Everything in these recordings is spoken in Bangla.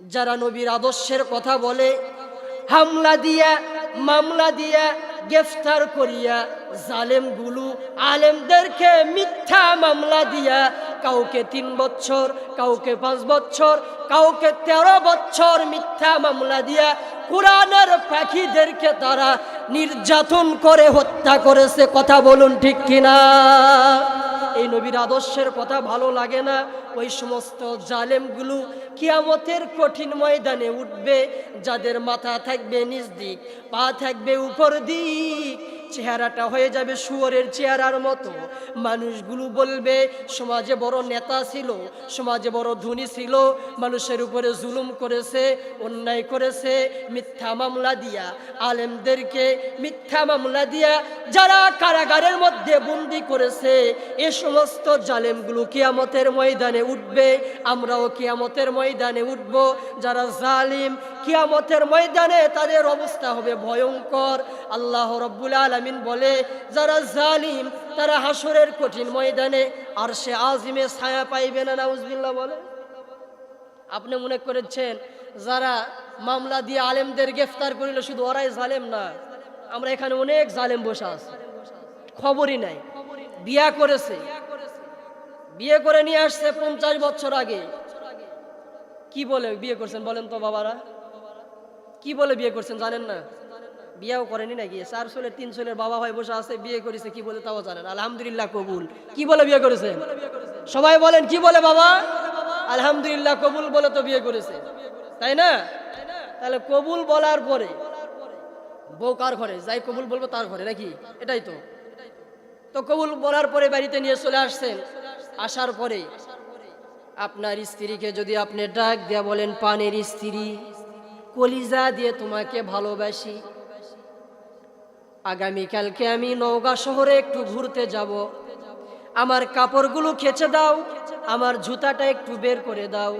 যারা নবীর আদর্শের কথা বলে, হামলা দিয়া, মামলা দিয়া, গ্রেফতার করিয়া জালেমগুলো, আলেমদেরকে মিথ্যা মামলা দিয়া, কাউকে তিন বছর, কাউকে পাঁচ বছর, কাউকে তেরো বছর মিথ্যা মামলা দিয়া, কোরআনের পাখিদেরকে তারা নির্যাতন করে, হত্যা করেছে। কথা বলুন ঠিক কিনা? এই নবীর আদর্শের কথা ভালো লাগে না। ওই সমস্ত জালেমগুলো কিয়ামতের কঠিন ময়দানে উঠবে, যাদের মাথা থাকবে নিজ দিক, পা থাকবে উপর দিক। চেহারাটা হয়ে যাবে শুয়োরের চেহারার মতো। মানুষগুলো বলবে, সমাজে বড় নেতা ছিল, সমাজে বড় ধনী ছিল, মানুষের উপরে জুলুম করেছে, অন্যায় করেছে, মিথ্যা মামলা দিয়া। আলেমদেরকে মিথ্যা মামলা দিয়া যারা কারাগারের মধ্যে বন্দি করেছে, এ সমস্ত জালেমগুলো কিয়ামতের ময়দানে উঠবে, আমরাও কিয়ামতের ময়দানে উঠব। যারা জালিম, কিয়ামতের ময়দানে তাদের অবস্থা হবে ভয়ঙ্কর। আল্লাহ রব্বুল আলমিন বলে, যারা জালিম, তারা হাসরের কঠিন ময়দানে আর সে আজিমে ছায়া পাইবে না নাউজবিল্লা বলে। আপনি মনে করেছেন, যারা মামলা দিয়ে আলেমদের গ্রেফতার করিল, শুধু ওরাই জালেম না, আমরা এখানে অনেক জালেম বসে আছি। খবরই নাই। বিয়া করেছে। বিয়ে করে নিয়ে আসছে পঞ্চাশ বছর আগে। কি বলে বিয়ে করছেন বলেন তো বাবারা? কি বলে বিয়ে করছেন জানেন না? বিয়েও করেনি নাকি? চার ছেলের তিন ছেলের বাবা ভাই বসে আছে, বিয়ে করেছে, কি বলে তাও জানেন আলহামদুলিল্লাহ কবুল। কি বলে বিয়ে করেছে? সবাই বলেন, কি বলে বাবা? আলহামদুলিল্লাহ কবুল বলে তো বিয়ে করেছে। তাই না? তাহলে কবুল বলার পরে বউ কার ঘরে? যাই কবুল বলব তার ঘরে, নাকি? এটাই তো। তো কবুল বলার পরে বাড়িতে নিয়ে চলে আসছেন। আসার পরে আপনার স্ত্রীকে যদি আপনি ডাক দিয়ে বলেন, পানের স্ত্রী, কলিজা দিয়ে তোমাকে ভালোবাসি। আগামীকালকে আমি নওগাঁ শহরে একটু ঘুরতে যাব। আমার কাপড়গুলো খেচে দাও, আমার জুতাটা একটু বের করে দাও,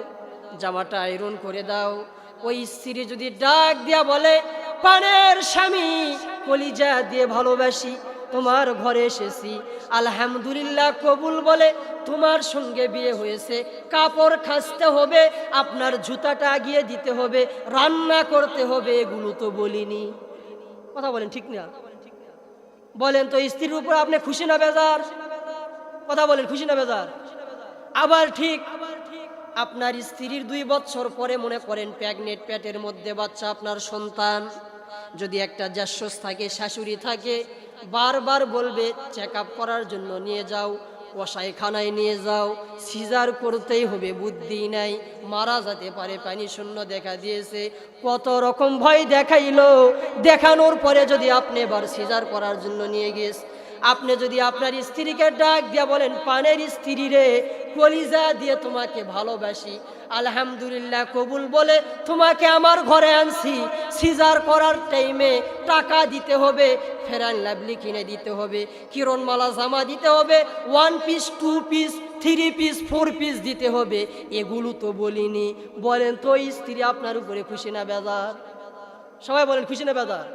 জামাটা আয়রন করে দাও। ওই স্ত্রী যদি ডাক দিয়া বলে, পানের স্বামী, কলিজা দিয়ে ভালোবাসি, তোমার ঘরে এসেছি। আলহামদুলিল্লাহ কবুল বলে, তোমার সঙ্গে বিয়ে হয়েছে, কাপড় খাসতে হবে, আপনার জুতাটা আগিয়ে দিতে হবে, রান্না করতে হবে, এগুলো তো বলিনি। কথা বলেন, ঠিক না? বলেন তো, স্ত্রীর উপর আপনি খুশি না বেজার? কথা বলেন, খুশি না বেজার? আবার ঠিক আপনার স্ত্রীর দুই বছর পরে মনে করেন প্যাগনেট প্যাটের মধ্যে বাচ্চা আপনার সন্তান। যদি একটা জ্যাসস থাকে, শাশুড়ি থাকে, বারবার বলবে, চেক করার জন্য নিয়ে যাও। কষাইখানায় নিয়ে যাও। সিজার করতেই হবে, বুদ্ধি নাই। মারা যেতে পারে, পানি শূন্য দেখা দিয়েছে। কত রকম ভয় দেখাইলো। দেখানোর পরে যদি আপনি এবার সিজার করার জন্য নিয়ে গিয়েছে আপনি যদি আপনার স্ত্রীকে ডাক দিয়া বলেন, পানের স্ত্রী রে, কলিজা দিয়ে তোমাকে ভালোবাসি। আলহামদুলিল্লাহ কবুল বলে, তোমাকে আমার ঘরে আনছি। সিজার করার টাইমে টাকা দিতে হবে, ফেরান লাভলি কিনে দিতে হবে, কিরণমালা জামা দিতে হবে one piece two piece three piece four piece দিতে হবে। এগুলো তো বলিনি। বলেন, তো স্ত্রী আপনার উপরে খুশি না, বেজার? সবাই বলেন, খুশি না, বেজার?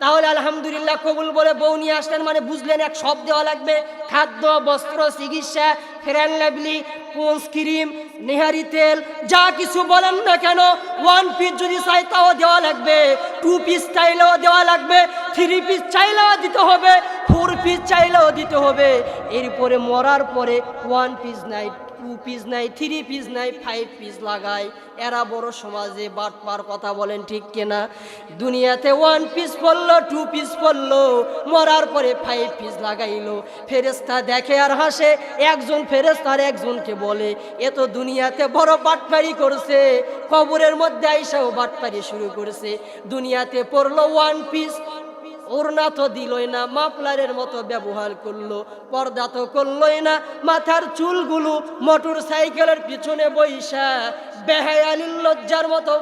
তাহলে আলহামদুলিল্লাহ কবুল বলে বউ নিয়ে আসলেন মানে বুঝলেন এক সব দেওয়া লাগবে। খাদ্য, বস্ত্র, চিকিৎসা, fair and lovely Pond's cream, nihari তেল, যা কিছু বলেন না কেন ওয়ান পিস যদি চাই তাও দেওয়া লাগবে। টু পিস চাইলেও দেওয়া লাগবে থ্রি পিস চাইলেও দিতে হবে ফোর পিস চাইলেও দিতে হবে। এরপরে মরার পরে ওয়ান পিস নাই। টু পিস নাই থ্রি পিস নাই ফাইভ পিস লাগায় এরা বড় সমাজে বাটপার কথা বলেন ঠিক কিনা? দুনিয়াতে ওয়ান পিস পড়ল টু পিস পড়ল, মরার পরে ফাইভ পিস লাগাইলো। ফেরেস্তা দেখে আর হাসে, একজন ফেরেস্তার একজনকে বলে, এ তো দুনিয়াতে বড় বাটপারি করছে। কবরের মধ্যে আইসাও বাটপারি শুরু করেছে। দুনিয়াতে পড়ল ওয়ান পিস ওড়না তো দিলই না, মাফলারের মতো ব্যবহার করল, পর্দা তো করলই না, মাথার চুলগুলো মোটর সাইকেলের পিছনে বইসা, বেহায়ালির লজ্জার মতো।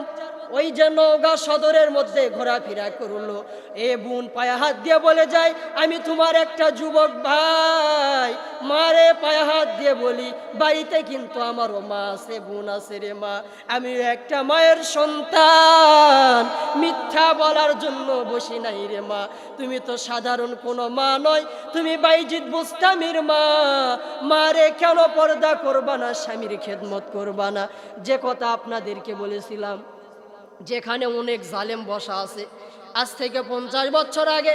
ওই যে নওগাঁ সদরের মধ্যে ঘোরাফেরা করল। এ বোন পায়ে হাত দিয়ে বলে যায় আমি তোমার একটা যুবক ভাই। মারে পায়ে হাত দিয়ে বলি, বাড়িতে কিন্তু আমারও মা আছে, বোন আছে রে মা। আমি একটা মায়ের সন্তান। মিথ্যা বলার জন্য বসি নাই রে মা। তুমি তো সাধারণ কোনো মা নয়। তুমি বাইজিৎ বুস্তামির মা। মারে কেন পর্দা করবা না, স্বামীর খেদমত করবা না? যে কথা আপনাদেরকে বলেছিলাম যেখানে অনেক জালেম বসা আছে। আজ থেকে পঞ্চাশ বছর আগে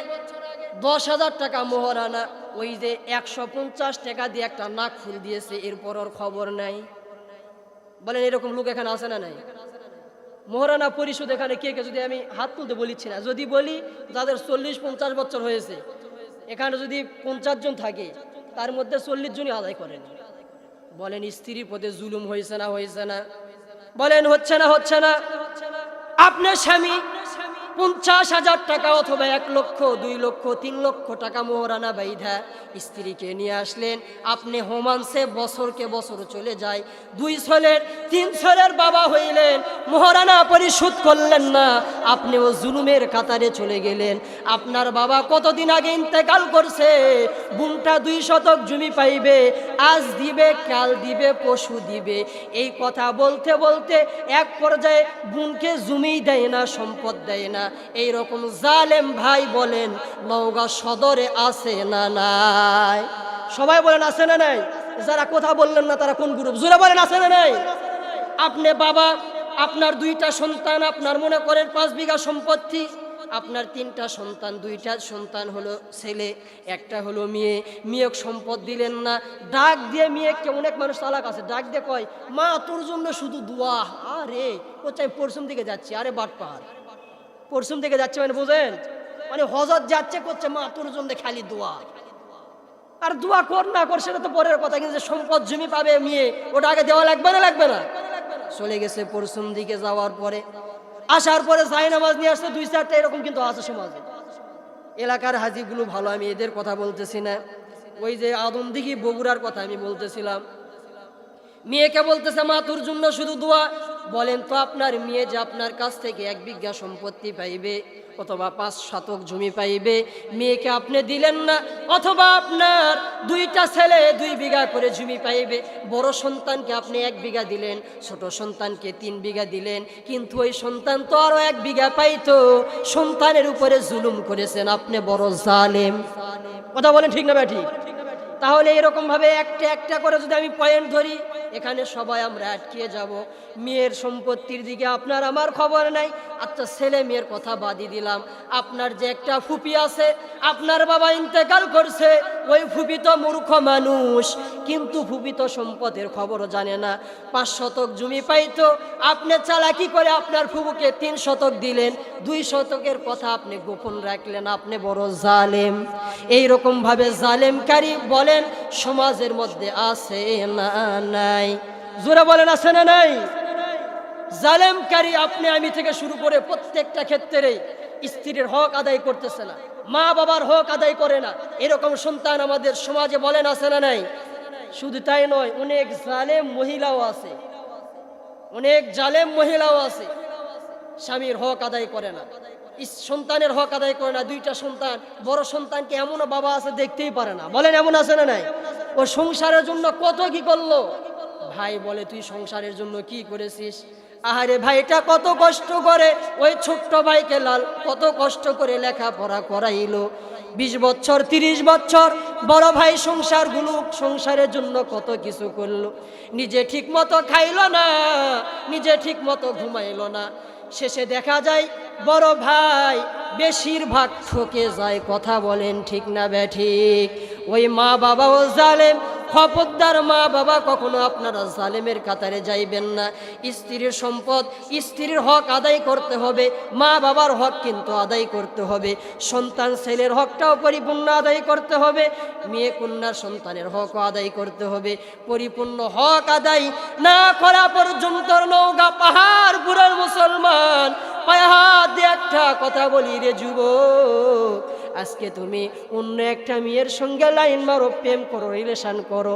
দশ হাজার টাকা মোহরানা, ওই যে একশো পঞ্চাশ টাকা দিয়ে একটা নাক ফুল দিয়েছে, এরপর ওর খবর নাই। বলেন, এরকম লোক এখানে আছে না নাই? মোহরানা পরিশোধ এখানে কে কে? যদি আমি হাত তুলতে বলিচ্ছি না, যদি বলি যাদের চল্লিশ পঞ্চাশ বছর হয়েছে, এখানে যদি পঞ্চাশ জন থাকে, তার মধ্যে চল্লিশ জনই আদায় করেন। বলেন, স্ত্রীর পদে জুলুম হয়েছে না হয়েছে না? বলেন, হচ্ছে না হচ্ছে না? আপনার স্বামী পঞ্চাশ হাজার টাকা অথবা এক লক্ষ, দুই লক্ষ, তিন লক্ষ টাকা মোহরানা বাইধা স্ত্রীকে নিয়ে আসলেন। আপনি হোমান্সে বছরকে বছর চলে যায়। দুই ছেলের, তিন ছেলের বাবা হইলেন। মোহরানা পরিশোধ করলেন না। আপনিও জুলুমের কাতারে চলে গেলেন। আপনার বাবা কতদিন আগে ইন্তেকাল করছে? বুমটা দুই শতক জমি পাইবে। আজ দিবে, কাল দিবে পশু দিবে। এই কথা বলতে বলতে এক পর্যায়ে বুনকে জমি দেয় না, সম্পদ দেয় না। এই রকম জালেম ভাই বলেন, নওগাঁ সদরে আছে না নাই? সবাই বলেন, আছে না নাই? যারা কথা বললেন না, তারা কোন গ্রুপ জোরে বলেন, আছে না নাই? আপনি বাবা, আপনার দুইটা সন্তান, আপনার মনে করেন পাঁচ বিঘা সম্পত্তি, আপনার তিনটা সন্তান, দুইটা সন্তান হলো ছেলে, একটা হলো মেয়ে। মেয়েক সম্পদ দিলেন না, ডাক দিয়ে মেয়েকে অনেক মানুষ চালাক আছে, ডাক দিয়ে কয়, মা, তোর জন্য শুধু দোয়া। আরে চাই পরশুম দিকে যাচ্ছি? আরে বাট পাহাড় পরশুম দিকে যাচ্ছে মানে বোঝেন? মানে হজত যাচ্ছে, করছে, মা, তোর জন্য খালি দোয়া। আর দোয়া কর, না কর, সেটা তো পরের কথা, কিন্তু সম্পদ জমি পাবে মেয়ে, ওটা আগে দেওয়া লাগবে না লাগবে না? চলে গেছে পরশুম দিকে যাওয়ার পরে। আসার পরে যাই নামাজ নিয়ে আসছে, দুই চারটা এরকম কিন্তু আছে সমাজে। এলাকার হাজিগুলো ভালো, আমি এদের কথা বলতেছি না। ওই যে আদমদিঘি বগুড়ার কথা আমি বলতেছিলাম। মেয়েকে বলতেছে, মা, তোর জন্য শুধু দোয়া বলেন তো আপনার মেয়ে যে আপনার কাছ থেকে এক বিঘা সম্পত্তি পাইবে অথবা পাঁচ শতক জমি পাইবে, মেয়েকে আপনি দিলেন না, অথবা আপনার দুইটা ছেলে দুই বিঘা করে জমি পাইবে, বড় সন্তানকে আপনি এক বিঘা দিলেন, ছোট সন্তানকে তিন বিঘা দিলেন, কিন্তু ওই সন্তান তো আরও এক বিঘা পাইতো, সন্তানের উপরে জুলুম করেছেন, আপনি বড় জালেম। কথা বলেন ঠিক না ঠিক? তাহলে এরকম ভাবে একটা একটা করে যদি আমি পয়েন্ট ধরি এখানে সবাই আমরা আটকিয়ে যাব। মেয়ের সম্পত্তির দিকে আপনার আমার খবর নাই। আচ্ছা ছেলে মেয়ের কথা বাদি দিলাম। আপনার যে একটা ফুপি আছে, আপনার বাবা ইন্তেকাল করছে, ওই ফুপি তো মূর্খ মানুষ। কিন্তু ফুপি তো সম্পদের খবরও জানে না। পাঁচ শতক জমি পাইতো, আপনি চালাকি করে আপনার ফুপুকে তিন শতক দিলেন। দুই শতকের কথা আপনি গোপন রাখলেন, আপনি বড় জালেম। এইরকম ভাবে জালেমকারী বলেন, সমাজের মধ্যে আছে না না নাই। জোরে বলেন, আছে না নাই? জালেমকারী আপনি, আমি থেকে শুরু করে প্রত্যেকটা ক্ষেত্রে স্ত্রীর হক আদায় করতেছে না মা বাবার হক আদায় করে না। এরকম সন্তান আমাদের সমাজে বলেন, আছে না নাই? শুধু তাই নয়, অনেক জালেম মহিলাও আছে। অনেক জালেম মহিলাও আছে। স্বামীর হক আদায় করে না সন্তানের হক আদায় করে না। দুইটা সন্তান, বড় সন্তানকে এমনও বাবা আছে দেখতেই পারে না। বলেন, এমন আছে না নাই? ও সংসারের জন্য কত কি করল? ভাই বলে, তুই সংসারের জন্য কি করেছিস? আহারে ভাইটা কত কষ্ট করে, ওই ছোট্ট ভাইকে লাল, কত কষ্ট করে লেখাপড়া করাইল। বিশ বছর, তিরিশ বছর, বড় ভাই সংসারগুলো সংসারের জন্য কত কিছু করল। নিজে ঠিক মতো খাইলো না, নিজে ঠিক মতো ঘুমাইলো না। শেষে দেখা যায়, বড় ভাই বেশিরভাগ ঠকে যায়, কথা বলেন ঠিক না ব্যাঠিক ওই মা বাবাও জালেম খপরদার মা বাবা কখনো আপনারা জালেমের কাতারে যাইবেন না। স্ত্রীর সম্পদ, স্ত্রীর হক আদায় করতে হবে। মা বাবার হক কিন্তু আদায় করতে হবে। সন্তান, ছেলের হকটাও পরিপূর্ণ আদায় করতে হবে। মেয়ে, কন্যার সন্তানের হকও আদায় করতে হবে। পরিপূর্ণ হক আদায় না করা পর্যন্ত নৌকা, পাহাড় মুসলমান। পায়ে হাত দিয়ে একটা কথা বলি রে যুবক আজকে তুমি অন্য একটা মেয়ের সঙ্গে লাইন মারো, প্রেম করো রিলেশন করো।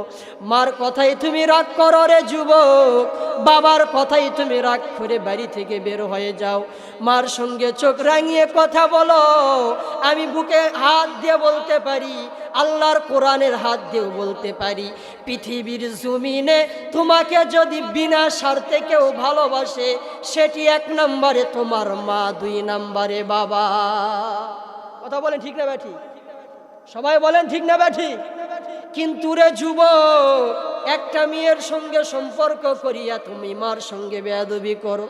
মার কথাই তুমি রাগ করো রে যুবক, বাবার কথাই তুমি রাগ করে বাড়ি থেকে বের হয়ে যাও। মার সঙ্গে চোখ রাঙিয়ে কথা বলো, আমি বুকে হাত দিয়ে বলতে পারি, আল্লাহর কোরআনের হাত দিয়েও বলতে পারি। পৃথিবীর জমিনে তোমাকে যদি বিনা স্বার্থে কেউ ভালোবাসে, সেটি এক নম্বরে তোমার মা, দুই নম্বরে বাবা। কথা বলেন ঠিক না ব্যাঠি? সবাই বলেন ঠিক না ব্যাঠি? কিন্তু রে যুব একটা মেয়ের সঙ্গে সম্পর্ক করিয়া তুমি মার সঙ্গে বেয়াদবি করো,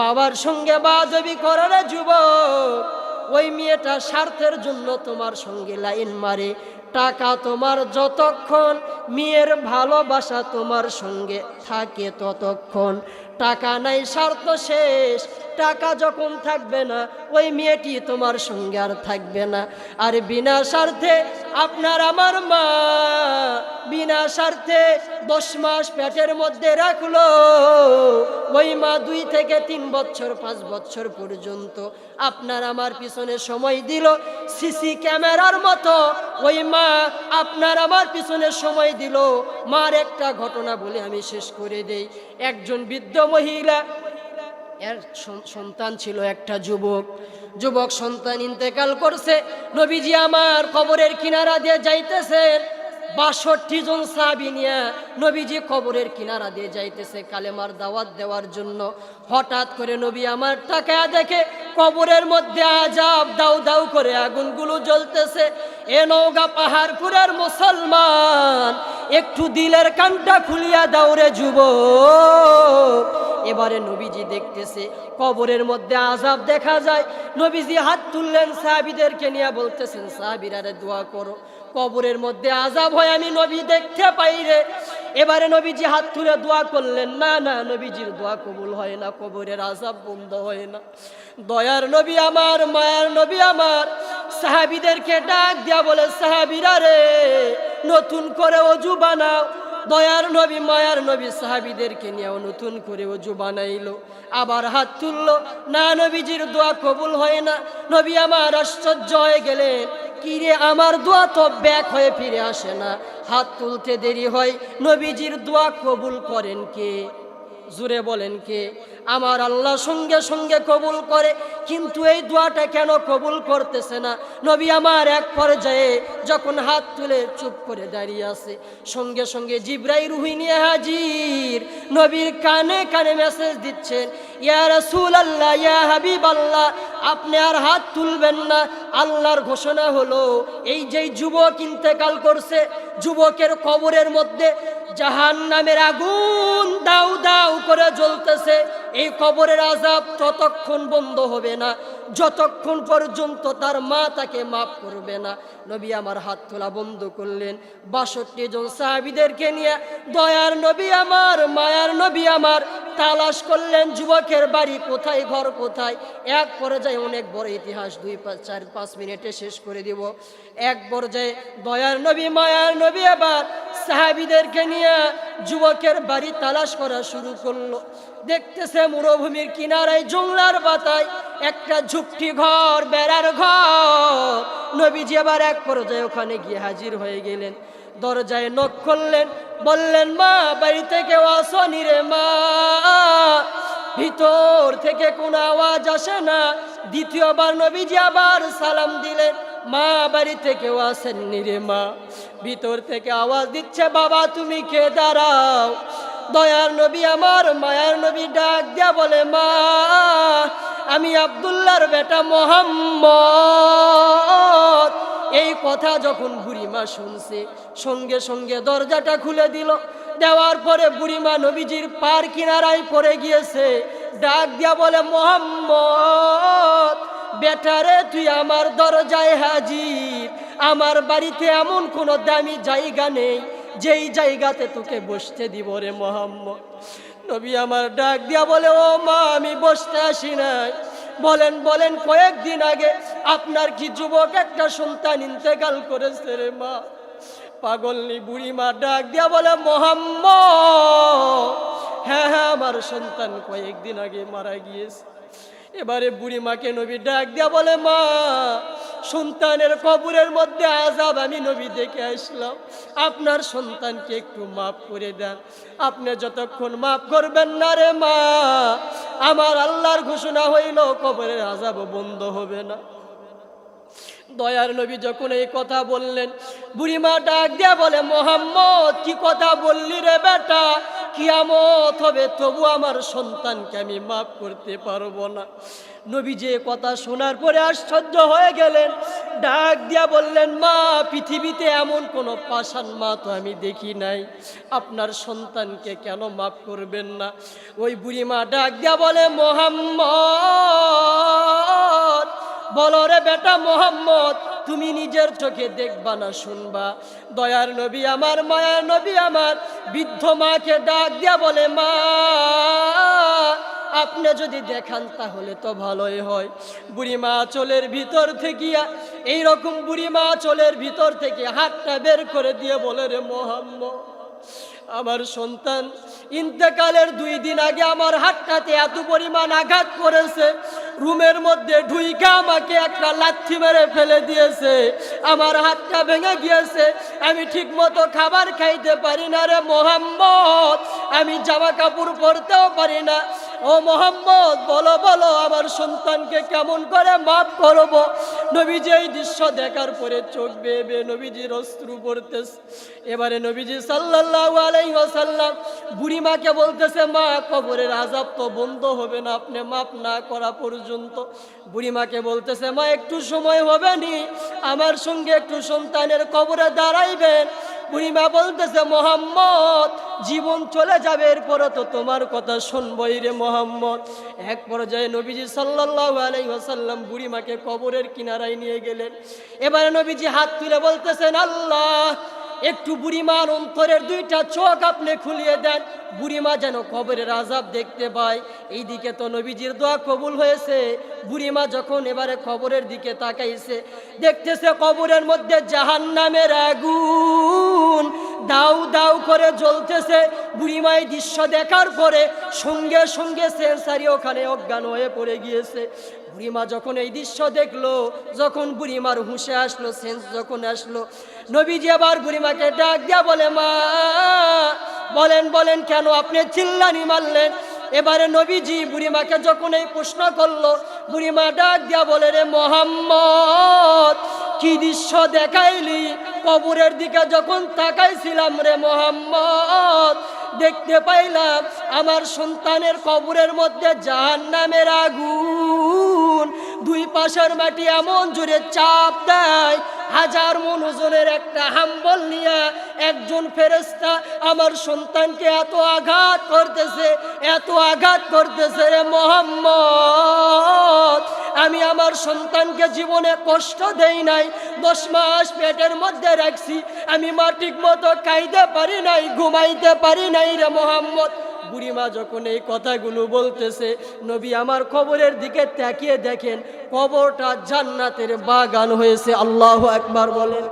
বাবার সঙ্গে বাদবি করো রে যুবক। ওই মেয়েটা স্বার্থের জন্য তোমার সঙ্গে লাইন মারে, টাকা তোমার যতক্ষণ, মেয়ের ভালোবাসা তোমার সঙ্গে থাকে ততক্ষণ। টাকা নাই, স্বার্থ শেষ টাকা যখন থাকবে না, ওই মেয়েটি তোমার সঙ্গে আর থাকবে না। আর বিনা স্বার্থে আপনার আমার মা, বিনা স্বার্থে দশ মাস পেটের মধ্যে রাখল। ওই মা দুই থেকে তিন বছর, পাঁচ বছর পর্যন্ত আপনার আমার পিছনে সময় দিল। সিসি ক্যামেরার মতো ওই মা আপনার আমার পিছনে সময় দিল। মার একটা ঘটনা বলে আমি শেষ করে দেই। একজন বৃদ্ধ মহিলা এর সন্তান ছিল একটা যুবক। যুবক সন্তান ইন্তেকাল করছে। নবীজি আমার কবরের কিনারা দিয়ে যাইতেছেন বাষট্টি জন সাহাবি নিয়ে নবীজি কবরের কিনারা দিয়ে যাইতেছে কালেমার দাওয়াত দেওয়ার জন্য। হঠাৎ করে নবী আমার টাকা দেখে কবরের মধ্যে আজাব দাউ দাউ করে আগুনগুলো জ্বলতেছে। এ নৌগা পাহাড়পুরের মুসলমান, একটু দিলের কানটা খুলিয়া দাও রে যুবক। এবারে নবীজি দেখতেছে, কবরের মধ্যে আজাব দেখা যায়। নবীজি হাত তুললেন সাহাবিদেরকে নিয়ে বলতেছেন সাহাবিরারে দোয়া করো, কবরের মধ্যে আজাব হয়, আমি নবী দেখতে পাই রে। এবারে নবীজি হাত তুলে দোয়া করলেন, না না, নবীজির দোয়া কবুল হয় না, কবরের আজাব বন্ধ হয় না। দয়ার নবী আমার, মায়ার নবী আমার। সাহাবিদেরকে ডাক দিয়া বলে, সাহাবিরা রে, নতুন করে অজু বানাও দয়ার নবী, মায়ার নবী সাহাবিদেরকে নিয়েও নতুন করে অজু বানাইলো। আবার হাত তুললো, না নবীজির দোয়া কবুল হয় না। নবী আমার আশ্চর্য হয়ে গেলেন। কিরে আমার দোয়া তো ব্যাক হয়ে ফিরে আসে না। হাত তুলতে দেরি হয়। নবীজির দোয়া কবুল করেন কে? জুড়ে বলেন কে? আমার আল্লাহ সঙ্গে সঙ্গে কবুল করে, কিন্তু এই দোয়াটা কেন কবুল করতেছে না? নবী আমার এক পর্যায়ে যখন হাত তুলে চুপ করে দাঁড়িয়ে আছে, সঙ্গে সঙ্গে জিব্রাই রুহিনী হাজির, নবীর কানে কানে মেসেজ দিচ্ছেন, ইয়া আল্লাহ ইয়া হাবিব আল্লাহ আপনি আর হাত তুলবেন না। আল্লাহর ঘোষণা হলো, এই যেই যুবক ইন্তেকাল করছে, যুবকের কবরের মধ্যে জাহান নামের আগুন দাউ দাউ করে জ্বলতেছে। এই কবরের আজাব ততক্ষণ বন্ধ হবে না, যতক্ষণ পর্যন্ত তার মা তাকে মাফ করবে না, নবী আমার হাত তোলা বন্ধ করলেন। বাষট্টি জন সাহাবিদেরকে নিয়ে দয়ার নবী আমার, মায়ার নবী আমার তালাশ করলেন, যুবকের বাড়ি কোথায়, ঘর কোথায়? এক পর্যায়ে অনেক বড় ইতিহাস, দুই পাঁচ চার, পাঁচ মিনিটে শেষ করে দিব। এক পর্যায়ে দয়ার নবী, মায়ার নবী আবার সাহাবিদেরকে নিয়ে যুবকের বাড়ি তালাশ করা শুরু করল। দেখতেছে মরুভূমির কিনারায় জংলার বাতায় একটা ঝুপটি ঘর, বেড়ার ঘর। নবীজি আবার এক পর্যায়ে ওখানে গিয়ে হাজির হয়ে গেলেন। দরজায় নখ করলেন বললেন, মা, বাড়িতে কেউ আসনি রে মা? ভিতর থেকে কোনো আওয়াজ আসে না। দ্বিতীয়বার নবীজি আবার সালাম দিলেন, মা, বাড়িতে কেউ আসেননি রে মা? ভিতর থেকে আওয়াজ দিচ্ছে, বাবা, তুমি কে? দাঁড়াও। দয়ার নবী আমার, মায়ার নবী ডাক দিয়া বলে, মা, আমি আবদুল্লার বেটা মোহাম্মদ। এই কথা যখন বুড়িমা শুনছে, সঙ্গে সঙ্গে দরজাটা খুলে দিল। দেওয়ার পরে বুড়িমা নবীজির পার কিনারায় পড়ে গিয়েছে। ডাক দিয়া বলে, মোহাম্মদ বেটারে তুই আমার দরজায় হাজির। আমার বাড়িতে এমন কোনো দামি জায়গা নেই। যেই জায়গাতে তোকে বসতে দিব রে মোহাম্মদ। নবী আমার ডাক দিয়া বলে, ও মা, আমি বসতে আসি নাই। বলেন বলেন, কয়েকদিন আগে আপনার কি যুবক একটা সন্তান ইন্তেকাল করেছে রে মা? পাগলনি বুড়ি মা ডাক দিয়া বলে, মোহাম্মদ! হ্যাঁ হ্যাঁ আমার সন্তান কয়েকদিন আগে মারা গিয়েছে। এবারে বুড়ি মাকে নবী ডাক দিয়া বলে, মা সন্তানের কবরের মধ্যে আজাব আমি নবী দেখে আসলাম। আপনার সন্তানকে একটু মাফ করে দেন। আপনি যতক্ষণ মাফ করবেন না রে মা, আমার আল্লাহর ঘোষণা হইল কবরের আজাব বন্ধ হবে না। দয়ার নবী যখন এই কথা বললেন, বুড়িমা ডাক দিয়া বলে, মোহাম্মদ, কি কথা বললি রে বেটা? কিয়ামত হবে, তবু আমার সন্তানকে আমি মাফ করতে পারব না। নবী যে কথা শোনার পরে আশ্চর্য হয়ে গেলেন। ডাক দিয়া বললেন, মা, পৃথিবীতে এমন কোনো পাষাণ মা তো আমি দেখি নাই। আপনার সন্তানকে কেন মাফ করবেন না? ওই বুড়িমা ডাক দিয়া বলে, মোহাম্মদ বলো রে বেটা মোহাম্মদ, তুমি নিজের চোখে দেখবা না, শুনবা। দয়ার নবী আমার, মায়ার নবী আমার, বৃদ্ধ মাকে ডাক দিয়া বলে, মা, আপনি যদি দেখান তাহলে তো ভালোই হয়। বুড়িমা চলের ভিতর থেকে এইরকম বুড়িমা চলের ভিতর থেকে হাতটা বের করে দিয়ে বলে, রে মোহাম্মদ, আমার সন্তান, ইন্তেকালের দুই দিন আগে আমার হাতটাতে এত পরিমাণ আঘাত করেছে রুমের মধ্যে ঢুইকা আমাকে একটা লাথি মেরে ফেলে দিয়েছে। আমার হাতটা ভেঙে গিয়েছে। আমি ঠিক মতো খাবার খাইতে পারি না রে মোহাম্মদ। আমি জামা কাপড় পরতেও পারি না। ও মোহাম্মদ, বলো বলো, আমার সন্তানকে কেমন করে মাফ করব? নবীজি এই দৃশ্য দেখার পরে চোখ বেয়ে বেয়ে নবীজির অস্ত্র পড়তেছে। এবারে নবীজি সাল্লাল্লাহু আলাইহি ওয়াসাল্লাম বুড়ি মাকে বলতেছে, মা, কবরের আজাব তো বন্ধ হবে না, আপনি মাফ না করা পর্যন্ত। বুড়ি মাকে বলতেছে, মা, একটু সময় হবে নি আমার সঙ্গে একটু সন্তানের কবরে দাঁড়াইবেন। বুড়িমা বলতেছে, মোহাম্মদ, জীবন চলে যাবে এরপরে তো তোমার কথা শুনবই রে মোহাম্মদ। এক পর্যায়ে নবীজি সাল্লাহ আলাইসাল্লাম বুড়িমাকে কবরের কিনারায় নিয়ে গেলেন। এবারে নবীজি হাত তুলে বলতেছেন, আল্লাহ একটু বুড়িমার অন্তরের দুইটা চোখ আপনি খুলিয়ে দেন। বুড়িমা যেন কবরের আজাব দেখতে পায়। এইদিকে তো নবীজির দোয়া কবুল হয়েছে। বুড়িমা যখন এবারে কবরের দিকে তাকাইছে, দেখতেছে কবরের মধ্যে জাহান নামের আগুন। দাউ দাউ করে জ্বলতেছে। বুড়িমায় দৃশ্য দেখার পরে সঙ্গে সঙ্গে সেন্সারি ওখানে অজ্ঞান হয়ে পড়ে গিয়েছে। বুড়িমা যখন এই দৃশ্য দেখল, যখন বুড়িমার হুঁশে আসলো, সেন্স যখন আসলো, নবীজি আবার বুড়িমাকে ডাক দিয়া বলে, মা, বলেন বলেন, কেন আপনি চিল্লানি মারলেন? এবারে নবীজি বুড়িমাকে যখন এই প্রশ্ন করল, বুড়িমা ডাক দিয়া বলে, রে মোহাম্মদ, কি দৃশ্য দেখাইলি? কবরের দিকে যখন তাকাইছিলাম রে মোহাম্মদ, দেখতে পাইলাম আমার সন্তানের কবরের মধ্যে জাহান নামের আগুন। দুই পাশের মাটি এমন জোরে চাপ দেয়, হাজার মন ওজনের একটা হাম্বল নিয়ে একজন ফেরেস্তা আমার সন্তানকে এত আঘাত করতেছে, এত আঘাত করতেছে রে মোহাম্মদ। আমি আমার সন্তানকে জীবনে কষ্ট দেই নাই, দশ মাস পেটের মধ্যে রাখছি, আমি মা ঠিক মতো খাইতে পারি নাই, ঘুমাইতে পারি নাই রে মোহাম্মদ। বুড়িমা যখন এই কথাগুলো বলতেছে, নবী আমার কবরের দিকে তাকিয়ে দেখেন, কবরটা জান্নাতের বাগান হয়েছে। আল্লাহ একবার বলেন।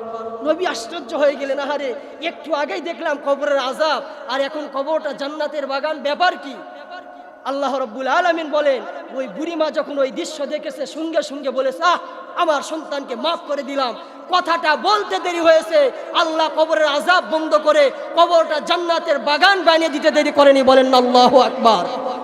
নবী আশ্চর্য হয়ে গেলেন, আহারে, একটু আগেই দেখলাম কবরের আজাব আর এখন কবরটা জান্নাতের বাগান, ব্যাপার কি? আল্লাহ রব্বুল আলমিন বলেন, ওই বুড়িমা যখন ওই দৃশ্য দেখেছে, সঙ্গে সঙ্গে বলেছে, আহ, আমার সন্তানকে মাফ করে দিলাম। কথাটা বলতে দেরি হয়েছে। আল্লাহ কবরের আজাব বন্ধ করে কবরটা জান্নাতের বাগান বানিয়ে দিতে দেরি করেনি। বলেন আল্লাহ আকবার।